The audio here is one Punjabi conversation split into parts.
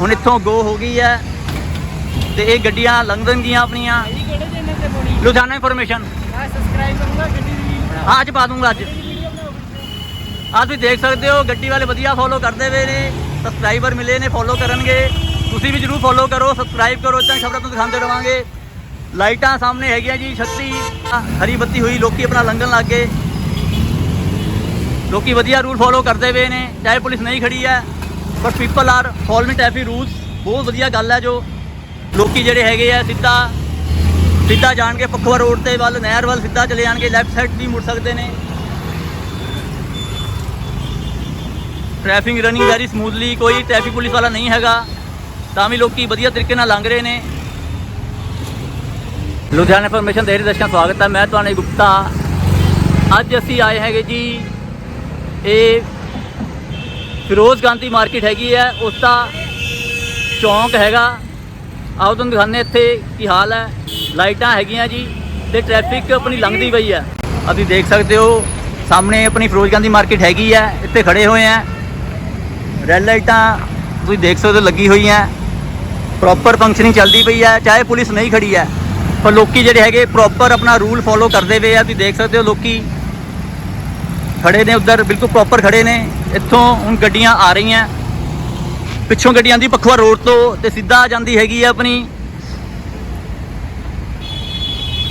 ਹੁਣ ਇੱਥੋਂ ਗੋ ਹੋ ਗਈ ਹੈ ਤੇ ਇਹ ਗੱਡੀਆਂ ਲੰਘਣਗੀਆਂ ਆਪਣੀਆਂ। ਜੀ ਕਿਹੜੇ ਚੈਨਲ ਤੇ ਪਾਉਣੀ ਲੁਧਿਆਣਾ ਇਨਫੋਰਮੇਸ਼ਨ ਮੈਂ ਸਬਸਕ੍ਰਾਈਬ ਕਰੂੰਗਾ ਗੱਡੀ ਦੀ ਵੀਡੀਓ ਅੱਜ ਪਾ ਦੂੰਗਾ ਅੱਜ। ਆ ਤੁਸੀਂ ਦੇਖ ਸਕਦੇ ਹੋ ਗੱਡੀ ਵਾਲੇ ਵਧੀਆ ਫੋਲੋ ਕਰਦੇ ਪਏ ਨੇ ਸਬਸਕ੍ਰਾਈਬਰ ਮਿਲੇ ਨੇ ਫੋਲੋ ਕਰਨਗੇ। ਤੁਸੀਂ ਵੀ ਜਰੂਰ ਫੋਲੋ ਕਰੋ ਸਬਸਕ੍ਰਾਈਬ ਕਰੋ ਇਦਾਂ ਖਬਰਾਂ ਤੁਹਾਨੂੰ ਦਿਖਾਉਂਦੇ ਰਵਾਂਗੇ। ਲਾਈਟਾਂ ਸਾਹਮਣੇ ਹੈਗੀਆਂ ਜੀ 36 ਹਰੀ ਬੱਤੀ ਹੋਈ ਲੋਕੀ ਆਪਣਾ ਲੰਘਣ ਲੱਗ ਗਏ। ਲੋਕੀ ਵਧੀਆ ਰੂਲ ਫੋਲੋ ਕਰਦੇ ਪਏ ਨੇ ਚਾਹੇ ਪੁਲਿਸ ਨਹੀਂ ਖੜੀ ਹੈ। But people are following traffic rules ਬਹੁਤ ਵਧੀਆ ਗੱਲ ਹੈ ਜੋ ਲੋਕੀ ਜਿਹੜੇ ਹੈਗੇ ਆ ਸਿੱਧਾ ਸਿੱਧਾ ਜਾਣ ਕੇ ਪਖਵਾ ਰੋਡ ਤੇ ਵੱਲ, ਨਹਿਰ ਵੱਲ ਸਿੱਧਾ ਚਲੇ ਜਾਣਗੇ ਲੈਫਟ ਸਾਈਡ ਵੀ ਮੁੜ ਸਕਦੇ ਨੇ। ਟ੍ਰੈਫਿਕ ਰਨਿੰਗ ਵੈਰੀ ਸਮੂਥਲੀ ਕੋਈ ਟ੍ਰੈਫਿਕ ਪੁਲਿਸ ਵਾਲਾ ਨਹੀਂ ਹੈਗਾ, ਤਾਂ ਵੀ ਲੋਕੀ ਵਧੀਆ ਤਰੀਕੇ ਨਾਲ ਲੰਘ ਰਹੇ ਨੇ। ਲੁਧਿਆਣਾ ਇਨਫੋਰਮੇਸ਼ਨ ਦੇ ਦਰਸ਼ਕਾਂ ਸਵਾਗਤ ਹੈ, ਮੈਂ ਤੁਹਾਨੂੰ ਗੁਪਤਾ। ਅੱਜ ਅਸੀਂ ਆਏ ਹੈਗੇ ਜੀ, ਇਹ ਫਿਰੋਜ਼ ਗਾਂਧੀ ਮਾਰਕੀਟ ਹੈਗੀ ਹੈ, ਉਸ ਦਾ ਚੌਂਕ ਹੈਗਾ। ਆਓ ਤੁਹਾਨੂੰ ਦਿਖਾਉਂਦੇ ਇੱਥੇ ਕੀ ਹਾਲ ਹੈ। ਲਾਈਟਾਂ ਹੈਗੀਆਂ ਜੀ ਤੇ ਟ੍ਰੈਫਿਕ ਆਪਣੀ ਲੰਘਦੀ ਪਈ ਹੈ। ਅਸੀਂ ਦੇਖ ਸਕਦੇ ਹੋ, ਸਾਹਮਣੇ ਆਪਣੀ ਫਿਰੋਜ਼ ਗਾਂਧੀ ਮਾਰਕੀਟ ਹੈਗੀ ਹੈ, ਇੱਥੇ ਖੜੇ ਹੋਏ ਆ ਰੈੱਡ ਲਾਈਟਾਂ ਤੁਸੀਂ ਦੇਖ ਸਕਦੇ ਹੋ, ਲੱਗੀ ਹੋਈ ਹੈ। ਪ੍ਰੋਪਰ ਫੰਕਸ਼ਨਿੰਗ ਚੱਲਦੀ ਪਈ ਹੈ, ਚਾਹੇ ਪੁਲਿਸ ਨਹੀਂ ਖੜੀ ਹੈ, ਪਰ ਲੋਕੀ ਜਿਹੜੇ ਹੈਗੇ ਪ੍ਰੋਪਰ ਆਪਣਾ ਰੂਲ ਫੋਲੋ ਕਰਦੇ ਪਏ ਆ। ਤੁਸੀਂ ਦੇਖ ਸਕਦੇ ਹੋ, ਲੋਕੀ ਖੜੇ ਨੇ ਉੱਧਰ, ਬਿਲਕੁਲ ਪ੍ਰੋਪਰ ਖੜੇ ਨੇ। ਇੱਥੋਂ ਹੁਣ ਗੱਡੀਆਂ ਆ ਰਹੀਆਂ। ਪਿੱਛੋਂ ਗੱਡੀ ਦੀ ਪਖਵਾ ਰੋਡ ਤੋਂ ਤੇ ਸਿੱਧਾ ਜਾਂਦੀ ਹੈਗੀ ਆ ਆਪਣੀ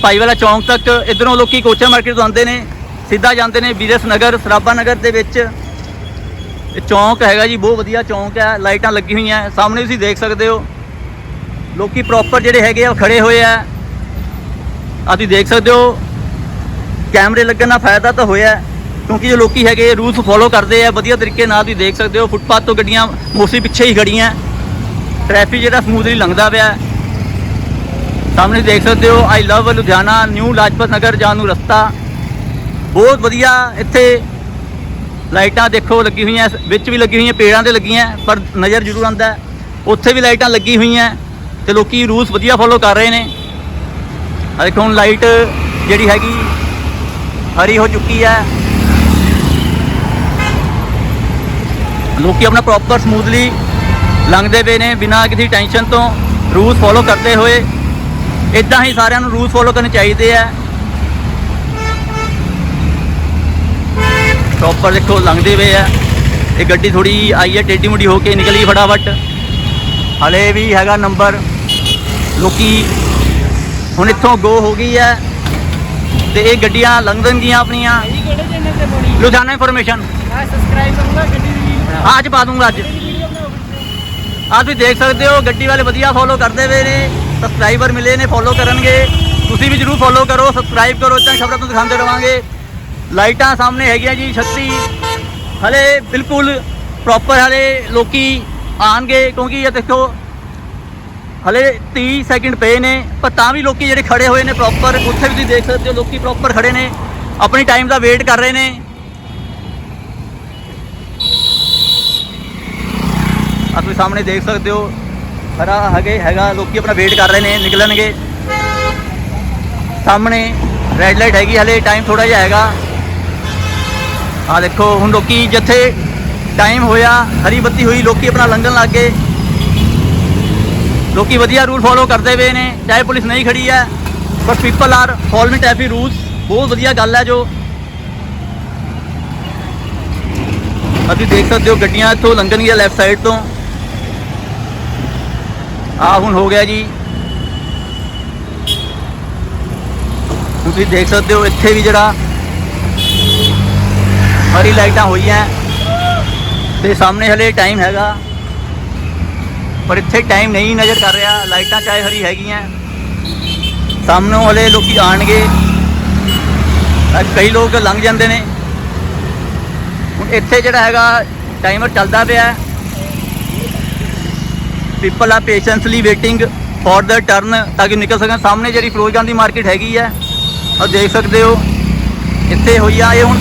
ਭਾਈ ਵਾਲਾ ਚੌਂਕ ਤੱਕ। ਇਧਰੋਂ ਲੋਕੀ ਕੋਚਾ ਮਾਰਕੀਟ ਤੋਂ ਆਉਂਦੇ ਨੇ, ਸਿੱਧਾ ਜਾਂਦੇ ਨੇ ਵੀਰਸ ਨਗਰ ਸਰਾਬਾ ਨਗਰ ਦੇ ਵਿੱਚ। ਇਹ ਚੌਂਕ ਹੈਗਾ ਜੀ, ਬਹੁਤ ਵਧੀਆ ਚੌਂਕ ਹੈ ਲਾਈਟਾਂ ਲੱਗੀ ਹੋਈਆਂ, ਸਾਹਮਣੇ ਤੁਸੀਂ ਦੇਖ ਸਕਦੇ ਹੋ। ਲੋਕੀ ਪ੍ਰੋਪਰ ਜਿਹੜੇ ਹੈਗੇ ਆ, ਉਹ ਖੜੇ ਹੋਏ ਆ। ਆ ਤੁਸੀਂ ਦੇਖ ਸਕਦੇ ਹੋ, ਕੈਮਰੇ ਲੱਗਣ ਦਾ ਫਾਇਦਾ ਤਾਂ ਹੋਇਆ। ਕਿਉਂਕਿ ਜੋ ਲੋਕੀ ਹੈਗੇ ਰੂਲਸ ਫੋਲੋ ਕਰਦੇ ਆ, ਵਧੀਆ ਤਰੀਕੇ ਨਾਲ ਤੁਸੀਂ ਦੇਖ ਸਕਦੇ ਹੋ, ਫੁੱਟਪਾਥ ਤੋਂ ਗੱਡੀਆਂ ਮੋਸਟਲੀ ਪਿੱਛੇ ਹੀ ਖੜੀਆਂ ਟ੍ਰੈਫਿਕ ਜਿਹੜਾ ਸਮੂਥਲੀ ਲੰਘਦਾ ਪਿਆ। ਸਾਹਮਣੇ ਦੇਖ ਸਕਦੇ ਹੋ I love Ludhiana new Lajpat Nagar ਜਾਣ ਨੂੰ ਰਸਤਾ। ਬਹੁਤ ਵਧੀਆ ਇੱਥੇ ਲਾਈਟਾਂ ਦੇਖੋ, ਲੱਗੀ ਹੋਈਆਂ, ਵਿੱਚ ਵੀ ਲੱਗੀ ਹੋਈਆਂ, ਪੇੜਾਂ ਤੇ ਲੱਗੀਆਂ, ਪਰ ਨਜ਼ਰ ਜ਼ਰੂਰ ਆਉਂਦਾ ਉੱਥੇ ਵੀ ਲਾਈਟਾਂ ਲੱਗੀ ਹੋਈਆਂ ਤੇ ਲੋਕੀ ਰੂਲਸ ਵਧੀਆ ਫੋਲੋ ਕਰ ਰਹੇ ਨੇ। ਦੇਖੋ, ਹੁਣ ਲਾਈਟ ਜਿਹੜੀ ਹੈਗੀ, ਹਰੀ ਹੋ ਚੁੱਕੀ ਹੈ। ਲੋਕੀ ਆਪਣਾ ਪ੍ਰੋਪਰ ਸਮੂਥਲੀ ਲੰਘਦੇ ਪਏ ਨੇ, ਬਿਨਾਂ ਕਿਸੇ ਟੈਨਸ਼ਨ ਤੋਂ ਰੂਲਸ ਫੋਲੋ ਕਰਦੇ ਹੋਏ। ਇਦਾਂ ਹੀ ਸਾਰਿਆਂ ਨੂੰ ਰੂਲਸ ਫੋਲੋ ਕਰਨੇ ਚਾਹੀਦੇ ਆ। ਪ੍ਰੋਪਰ ਦੇਖੋ ਲੰਘਦੇ ਪਏ ਆ। ਇਹ ਗੱਡੀ ਥੋੜੀ ਆਈ ਹੈ, ਟੇਢੀ ਮੁੜੀ ਹੋ ਕੇ ਨਿਕਲੀ ਫਟਾਫਟ। ਹਲੇ ਵੀ ਹੈਗਾ ਨੰਬਰ ਲੋਕੀ ਹੁਣ ਇੱਥੋਂ ਗੋ ਹੋ ਗਈ ਹੈ। ਤੇ ਇਹ ਗੱਡੀਆਂ ਲੰਘਣਗੀਆਂ ਆਪਣੀਆਂ। ਜੀ ਕਿਹੜੇ ਲੁਧਿਆਣਾ ਇਨਫੋਰਮੇਸ਼ਨ ਮੈਂ ਸਬਸਕ੍ਰਾਈਬ ਕਰੂੰਗਾ ਗੱਡੀ ਦੀ ਵੀਡੀਓ ਅੱਜ ਪਾ ਦੂੰਗਾ ਅੱਜ ਵੀਡੀਓ ਬਣਾਓ ਆ ਤੁਸੀਂ ਦੇਖ ਸਕਦੇ ਹੋ ਗੱਡੀ ਵਾਲੇ ਵਧੀਆ ਫੋਲੋ ਕਰਦੇ ਪਏ ਨੇ ਸਬਸਕ੍ਰਾਈਬਰ ਮਿਲੇ ਨੇ ਫੋਲੋ ਕਰਨਗੇ ਤੁਸੀਂ ਵੀ ਜਰੂਰ ਫੋਲੋ ਕਰੋ ਸਬਸਕ੍ਰਾਈਬ ਕਰੋ ਇਦਾਂ ਖਬਰਾਂ ਤੁਹਾਨੂੰ ਦਿਖਾਉਂਦੇ ਰਵਾਂਗੇ ਲਾਈਟਾਂ ਸਾਹਮਣੇ ਹੈਗੀਆਂ ਜੀ 36 ਹਲੇ ਬਿਲਕੁਲ ਪ੍ਰੋਪਰ ਹਲੇ ਲੋਕੀ ਆਣਗੇ ਕਿਉਂਕਿ ਇਹ ਦੇਖੋ ਹਲੇ 30 ਸੈਕਿੰਡ ਪਏ ਨੇ ਪਰ ਤਾਂ ਵੀ ਲੋਕੀ ਜਿਹੜੇ ਖੜੇ ਹੋਏ ਨੇ ਪ੍ਰੋਪਰ ਉੱਥੇ ਵੀ ਤੁਸੀਂ ਦੇਖ ਸਕਦੇ ਹੋ ਲੋਕੀ ਪ੍ਰੋਪਰ ਖੜੇ ਨੇ ਆਪਣੀ ਟਾਈਮ ਦਾ ਵੇਟ ਕਰ ਰਹੇ ਨੇ ਆ ਤੁਸੀਂ ਸਾਹਮਣੇ ਦੇਖ ਸਕਦੇ ਹੋ। ਹਰਾ ਹੈਗੇ, ਹੈਗਾ, ਲੋਕੀ ਆਪਣਾ ਵੇਟ ਕਰ ਰਹੇ ਨੇ, ਨਿਕਲਣਗੇ। ਸਾਹਮਣੇ ਰੈੱਡ ਲਾਈਟ ਹੈਗੀ, ਹਲੇ ਟਾਈਮ ਥੋੜਾ ਜਿਹਾ ਹੈਗਾ। ਆ ਦੇਖੋ, ਹੁਣ ਲੋਕੀ ਜਿੱਥੇ ਟਾਈਮ ਹੋਇਆ, ਹਰੀ ਬੱਤੀ ਹੋਈ, ਲੋਕੀ ਆਪਣਾ ਲੰਘਣ ਲੱਗ ਗਏ। ਲੋਕੀ ਵਧੀਆ ਰੂਲ ਫੋਲੋ ਕਰਦੇ ਪਏ ਨੇ, ਚਾਹੇ ਪੁਲਿਸ ਨਹੀਂ ਖੜੀ ਹੈ but people are following traffic rules ਬਹੁਤ ਵਧੀਆ ਗੱਲ ਹੈ ਜੋ। ਅਸੀਂ ਦੇਖ ਸਕਦੇ ਹੋ ਗੱਡੀਆਂ ਇੱਥੋਂ ਲੰਘਣਗੀਆਂ ਲੈਫਟ ਸਾਈਡ ਤੋਂ। ਆ ਹੁਣ ਹੋ ਗਿਆ ਜੀ। ਤੁਸੀਂ ਦੇਖ ਸਕਦੇ ਹੋ ਇੱਥੇ ਵੀ ਜਿਹੜਾ ਹਰੀ ਲਾਈਟਾਂ ਹੋਈਆਂ। ਤੇ ਸਾਹਮਣੇ ਹਲੇ ਟਾਈਮ ਹੈਗਾ। ਪਰ ਇੱਥੇ ਟਾਈਮ ਨਹੀਂ ਨਜ਼ਰ ਕਰ ਰਿਹਾ। ਲਾਈਟਾਂ ਚਾਹੇ ਹਰੀ ਹੈਗੀਆਂ। ਸਾਹਮਣੇ ਹਲੇ ਲੋਕੀ ਆਣਗੇ ਕਈ ਲੋਕ ਲੰਘ ਜਾਂਦੇ ਨੇ। ਹੁਣ ਇੱਥੇ ਜਿਹੜਾ ਹੈਗਾ ਟਾਈਮਰ ਚੱਲਦਾ ਪਿਆ। People are patiently waiting for the turn ਤਾਂ ਕਿ ਨਿਕਲ ਸਕਣ। ਸਾਹਮਣੇ ਜਿਹੜੀ ਫਿਰੋਜ਼ ਗਾਂਧੀ ਮਾਰਕੀਟ ਹੈਗੀ ਹੈ ਆ ਦੇਖ ਸਕਦੇ ਹੋ, ਇੱਥੇ ਹੋਈ ਆ ਇਹ ਹੁਣ।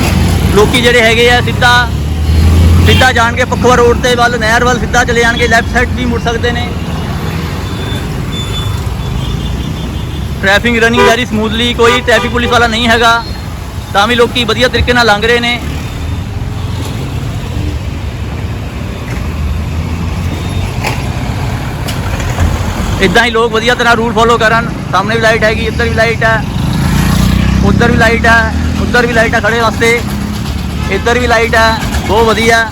ਲੋਕੀ ਜਿਹੜੇ ਹੈਗੇ ਆ ਸਿੱਧਾ ਸਿੱਧਾ ਜਾਣ ਕੇ ਪਖਵਾ ਰੋਡ ਤੇ ਵੱਲ, ਨਹਿਰ ਵੱਲ ਸਿੱਧਾ ਚਲੇ ਜਾਣਗੇ ਲੈਫਟ ਸਾਈਡ ਵੀ ਮੁੜ ਸਕਦੇ ਨੇ। ਟ੍ਰੈਫਿਕ ਰਨਿੰਗ ਵੈਰੀ ਸਮੂਥਲੀ ਕੋਈ ਟ੍ਰੈਫਿਕ ਪੁਲਿਸ ਵਾਲਾ ਨਹੀਂ ਹੈਗਾ। ਤਾਂ ਵੀ ਲੋਕੀ ਵਧੀਆ ਤਰੀਕੇ ਨਾਲ ਲੰਘ ਰਹੇ ਨੇ। ਇਦਾਂ ਹੀ ਲੋਕ ਵਧੀਆ ਤਰ੍ਹਾਂ ਰੂਲ ਫੋਲੋ ਕਰਨ। ਸਾਹਮਣੇ ਵੀ ਲਾਈਟ ਹੈਗੀ ਇੱਧਰ ਵੀ ਲਾਈਟ ਹੈ। ਉੱਧਰ ਵੀ ਲਾਈਟ ਹੈ, ਉੱਧਰ ਵੀ ਲਾਈਟ ਹੈ ਖੜੇ ਵਾਸਤੇ। ਇੱਧਰ ਵੀ ਲਾਈਟ ਹੈ, ਬਹੁਤ ਵਧੀਆ।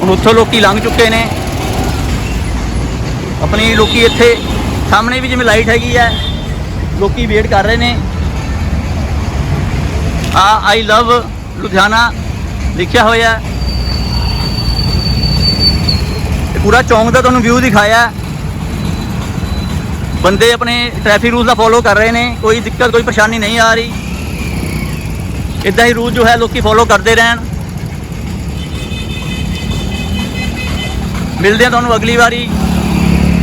ਹੁਣ ਉੱਥੋਂ ਲੋਕੀ ਲੰਘ ਚੁੱਕੇ ਨੇ। ਆਪਣੀ ਲੋਕੀ ਇੱਥੇ, ਸਾਹਮਣੇ ਵੀ ਜਿਵੇਂ ਲਾਈਟ ਹੈਗੀ ਹੈ, ਲੋਕੀ ਵੇਟ ਕਰ ਰਹੇ ਨੇ। ਆ ਆਈ ਲਵ ਲੁਧਿਆਣਾ, ਲਿਖਿਆ ਹੋਇਆ ਹੈ। ਇਹ ਪੂਰਾ ਚੌਂਕ ਦਾ ਤੁਹਾਨੂੰ ਵਿਊ ਦਿਖਾਇਆ। ਬੰਦੇ ਆਪਣੇ ਟ੍ਰੈਫਿਕ ਰੂਲ ਦਾ ਫੋਲੋ ਕਰ ਰਹੇ ਨੇ, ਕੋਈ ਦਿੱਕਤ, ਕੋਈ ਪਰੇਸ਼ਾਨੀ ਨਹੀਂ ਆ ਰਹੀ। ਇਦਾਂ ਹੀ ਰੂਲ ਜੋ ਹੈ ਲੋਕੀ ਫੋਲੋ ਕਰਦੇ ਰਹਿਣ। ਮਿਲਦੇ ਹਾਂ ਤੁਹਾਨੂੰ ਅਗਲੀ ਵਾਰੀ।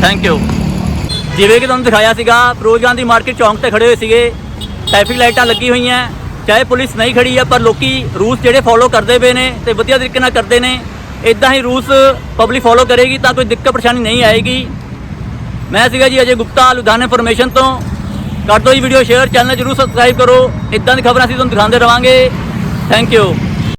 ਥੈਂਕ ਯੂ ਜਿਵੇਂ ਕਿ ਤੁਹਾਨੂੰ ਦਿਖਾਇਆ ਸੀਗਾ, ਫਿਰੋਜ਼ ਗਾਂਧੀ ਮਾਰਕੀਟ ਚੌਂਕ ਤੇ ਖੜੇ ਹੋਏ ਸੀਗੇ। ਟ੍ਰੈਫਿਕ ਲਾਈਟਾਂ ਲੱਗੀ ਹੋਈਆਂ। ਚਾਹੇ ਪੁਲਿਸ ਨਹੀਂ ਖੜੀ ਹੈ ਪਰ ਲੋਕੀ ਰੂਲਸ ਜਿਹੜੇ ਫੋਲੋ ਕਰਦੇ ਪਏ ਨੇ ਤੇ ਵਧੀਆ ਤਰੀਕੇ ਨਾਲ ਕਰਦੇ ਨੇ। ਇਦਾਂ ਹੀ ਰੂਲਸ ਪਬਲਿਕ ਫੋਲੋ ਕਰੇਗੀ ਤਾਂ ਕੋਈ ਦਿੱਕਤ ਪਰੇਸ਼ਾਨੀ ਨਹੀਂ ਆਏਗੀ। ਮੈਂ ਸੀਗਾ ਜੀ ਅਜੇ ਗੁਪਤਾ ਲੁਧਿਆਣਾ ਇਨਫੋਰਮੇਸ਼ਨ ਤੋਂ। ਕਰ ਦਿਓ ਜੀ ਵੀਡੀਓ ਸ਼ੇਅਰ ਚੈਨਲ ਜਰੂਰ ਸਬਸਕ੍ਰਾਈਬ ਕਰੋ। ਇਦਾਂ ਦੀ ਖਬਰਾਂ ਅਸੀਂ ਤੁਹਾਨੂੰ ਦਿਖਾਉਂਦੇ ਰਵਾਂਗੇ। Thank you